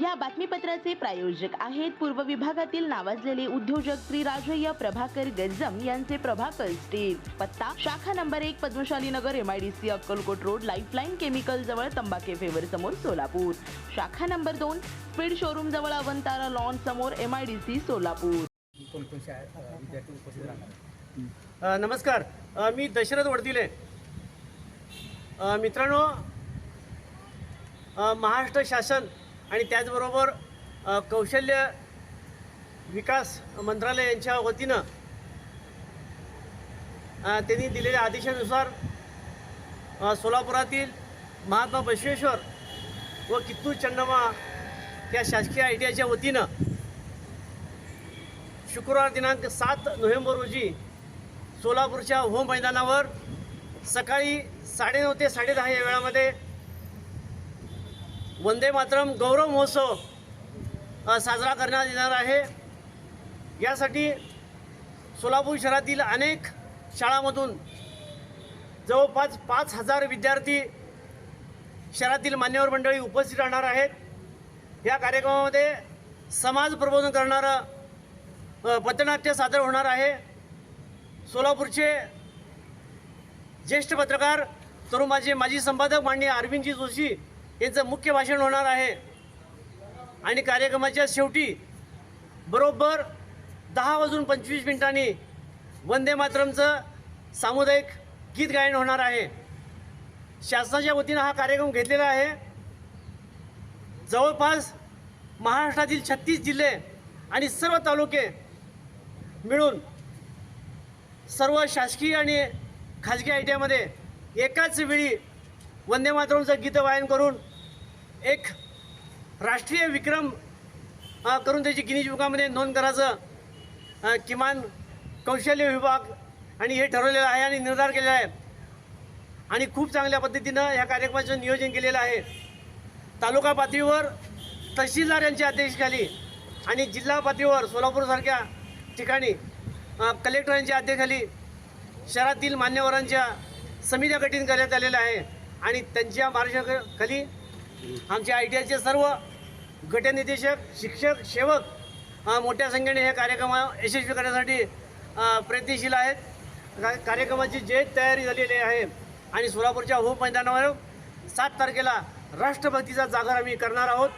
या बातमीपत्राचे प्रायोजक आहेत पूर्व विभागातील नावाजलेले उद्योजक श्री राजय्य प्रभाकर गज्जम यांचे प्रभाकर स्टील पत्ता शाखा नंबर एक Padmashali Nagar M I D C Akkalkot road Lifeline chemical जवळ तंबाखे फेवर समोर सोलापूर. शाखा नंबर दोन स्पीड शोरूम जवळ अवंतारा लॉन समोर M I D C Solapur. नमस्कार. मी दशरथ वडदिले. मित्रांनो महाराष्ट्र शासन आणि त्याचबरोबर कौशल्य विकास मंत्रालय यांच्या वतीनं त्यांनी दिलेल्या आदेशानुसार सोलापुरातील महात्मा बसवेश्वर व कित्तूर चंडमा या शासकीय आय टी आयच्या वतीनं शुक्रवार दिनांक सात नोव्हेंबर रोजी सोलापूरच्या होम मैदानावर सकाळी साडेनऊ ते साडेदहा या वेळामध्ये वंदे मातरम गौरव महोत्सव साजरा करण्यात येणार आहे. यासाठी सोलापूर शहरातील अनेक शाळांमधून जवळपास पाच हजार विद्यार्थी शहरातील मान्यवर मंडळी उपस्थित राहणार आहेत. या कार्यक्रमामध्ये समाज प्रबोधन करणारं पथनाट्य सादर होणार आहे. सोलापूरचे ज्येष्ठ पत्रकार तरुण माझे माजी संपादक माननीय अरविंदजी जोशी यांचं मुख्य भाषण होणार आहे. आणि कार्यक्रमाच्या शेवटी बरोबर दहा वाजून पंचवीस मिनिटांनी वंदे मातरमचं सामुदायिक गीत गायन होणार आहे. शासनाच्या वतीनं हा कार्यक्रम घेतलेला आहे. जवळपास महाराष्ट्रातील छत्तीस जिल्हे आणि सर्व तालुके मिळून सर्व शासकीय आणि खाजगी आय टी आयमध्ये एकाच वेळी वंदे मातरमचं गीतं वायन करून एक राष्ट्रीय विक्रम करून त्याची गिनीज बुकामध्ये नोंद करायचं किमान कौशल्य विभाग आणि हे ठरवलेलं आहे आणि निर्धार केलेला आहे. आणि खूप चांगल्या पद्धतीनं ह्या कार्यक्रमाचं नियोजन केलेलं आहे. तालुका पातळीवर तहसीलदार यांच्या अध्यक्षतेखाली आणि जिल्हा पातळीवर सोलापूरसारख्या ठिकाणी कलेक्टरांच्या कलेक्टर यांच्या अध्यक्षतेखाली शहरातील मान्यवरांच्या समित्या गठीत करण्यात आलेल्या आहे. आणि त्यांच्या मार्गदर्शनाखाली आमच्या आय टी आयचे सर्व गटनिर्देशक शिक्षक सेवक मोठ्या संख्येने हे कार्यक्रम यशस्वी करण्यासाठी प्रयत्नशील आहेत. कार्यक्रमाची जे तयारी झालेली आहे आणि सोलापूरच्या हो मैदानावर सात तारखेला राष्ट्रभक्तीचा जागर आम्ही करणार आहोत.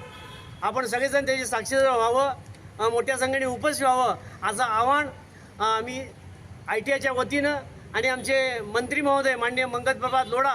आपण सगळेजण त्याचे साक्षीदार व्हावं मोठ्या संख्येने उपस्थित व्हावं असं आव्हान आम्ही आय टी आयच्या वतीनं आणि आमचे मंत्री महोदय माननीय मंगत बाबा लोढा